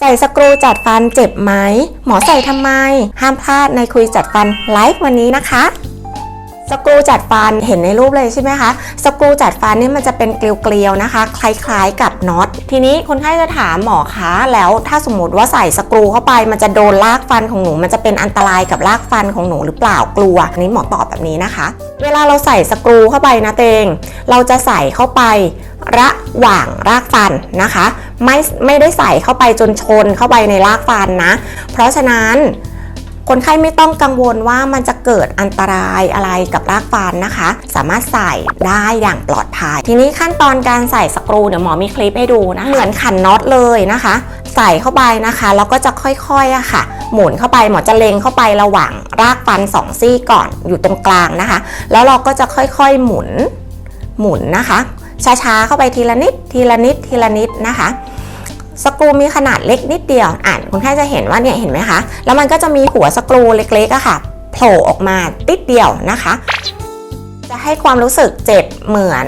ใส่สกรูจัดฟันเจ็บไหม หมอใส่ทำไม ห้ามพลาดในคุยจัดฟันไลฟ์วันนี้นะคะ สกรูจัดฟันเห็นในรูปเลยใช่ไหมคะ สกรูจัดฟันนี่มันจะเป็นเกลียวๆนะคะ คล้ายๆกับน็อต ทีนี้คนไข้จะถามหมอคะแล้วถ้าสมมติว่าใส่สกรูเข้าไป มันจะโดนรากฟันของหนู มันจะเป็นอันตรายกับรากฟันของหนูหรือเปล่ากลัวนนี้หมอตอบแบบนี้นะคะ เวลาเราใส่สกรูเข้าไปนะเตง เราจะใส่เข้าไประหว่างรากฟันนะคะ ไม่ไม่ได้ใส่เข้าไปจนชนเข้าไปในรากฟันนะ เพราะฉะนั้นคนไข้ไม่ต้องกังวลว่ามันจะเกิดอันตรายอะไรกับรากฟันนะคะ สามารถใส่ได้อย่างปลอดภัย ทีนี้ขั้นตอนการใส่สกรูเดี๋ยวหมอมีคลิปให้ดูนะ เหมือนขันน็อตเลยนะคะ ใส่เข้าไปนะคะแล้วก็จะค่อยๆอะค่ะ หมุนเข้าไปหมอจะเล็งเข้าไประหว่างรากฟันสองซี่ก่อนอยู่ตรงกลางนะคะ แล้วเราก็จะค่อยๆหมุนหมุนนะคะ ช้าๆเข้าไปทีละนิด ทีละนิด ทีละนิดนะคะสกรูมีขนาดเล็กนิดเดียว อ่านคุณแค่จะเห็นว่าเนี่ยเห็นไหมคะ แล้วมันก็จะมีหัวสกรูเล็กๆอะค่ะโผล่ออกมาติดเดียวนะคะ จะให้ความรู้สึกเจ็บเหมือน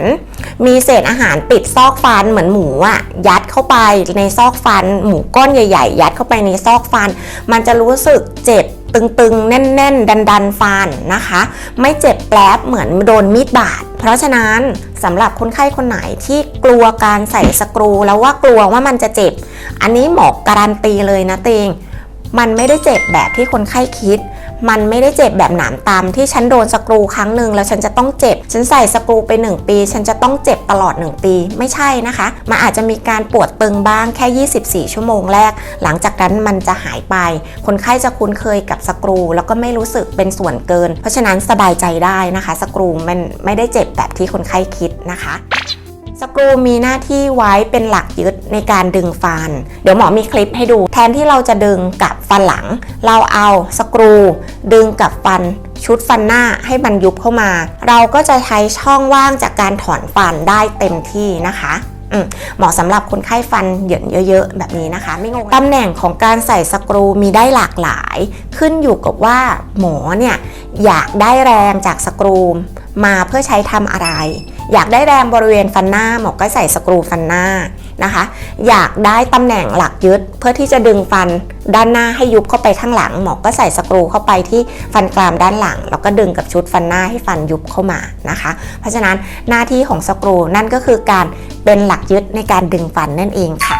มีเศษอาหารปิดซอกฟันเหมือนหมูอะยัดเข้าไปในซอกฟัน หมูก้อนใหญ่ ๆ ยัดเข้าไปในซอกฟัน มันจะรู้สึกเจ็บตึงๆ แน่นๆ ดันๆ ฟันนะคะ ไม่เจ็บแปลบเหมือนโดนมีดบาด เพราะฉะนั้นสำหรับคนไข้คนไหนที่กลัวการใส่สกรูแล้วว่ากลัวว่ามันจะเจ็บ อันนี้หมอการันตีเลยนะเตง มันไม่ได้เจ็บแบบที่คนไข้คิด มันไม่ได้เจ็บแบบหนามตำที่ฉันโดนสกรูครั้งหนึ่งแล้วฉันจะต้องเจ็บ ฉันใส่สกรูไป 1 ปี ฉันจะต้องเจ็บตลอด 1 ปี ไม่ใช่นะคะ มันอาจจะมีการปวดตึงบ้างแค่ 24 ชั่วโมงแรก หลังจากนั้นมันจะหายไป คนไข้จะคุ้นเคยกับสกรู แล้วก็ไม่รู้สึกเป็นส่วนเกิน เพราะฉะนั้นสบายใจได้นะคะ สกรูมันไม่ได้เจ็บแบบที่คนไข้คิดนะคะ สกรูมีหน้าที่ไว้เป็นหลักยึดในการดึงฟัน เดี๋ยวหมอมีคลิปให้ดู แทนที่เราจะดึงกับฟันหลัง เราเอาสกรู ดึงกับฟันชุดฟันหน้าให้มันยุบเข้ามา เราก็จะใช้ช่องว่างจากการถอนฟันได้เต็มที่นะคะอืมเหมาะสำหรับคนไข้ฟันเหยินเยอะ ๆ แบบนี้นะคะ ไม่งงตำแหน่งของการใส่สกรูมีได้หลากหลาย ขึ้นอยู่กับว่าหมอเนี่ยอยากได้แรงจากสกรู มาเพื่อใช้ทำอะไร อยากได้แรงบริเวณฟันหน้าหมอก็ใส่สกรูฟันหน้านะคะ อยากได้ตำแหน่งหลักยึด เพื่อที่จะดึงฟันด้านหน้าให้ยุบเข้าไปข้างหลัง หมอก็ใส่สกรูเข้าไปที่ฟันกรามด้านหลัง แล้วก็ดึงกับชุดฟันหน้าให้ฟันยุบเข้ามานะคะ เพราะฉะนั้นหน้าที่ของสกรูนั่นก็คือการเป็นหลักยึดในการดึงฟันนั่นเองค่ะ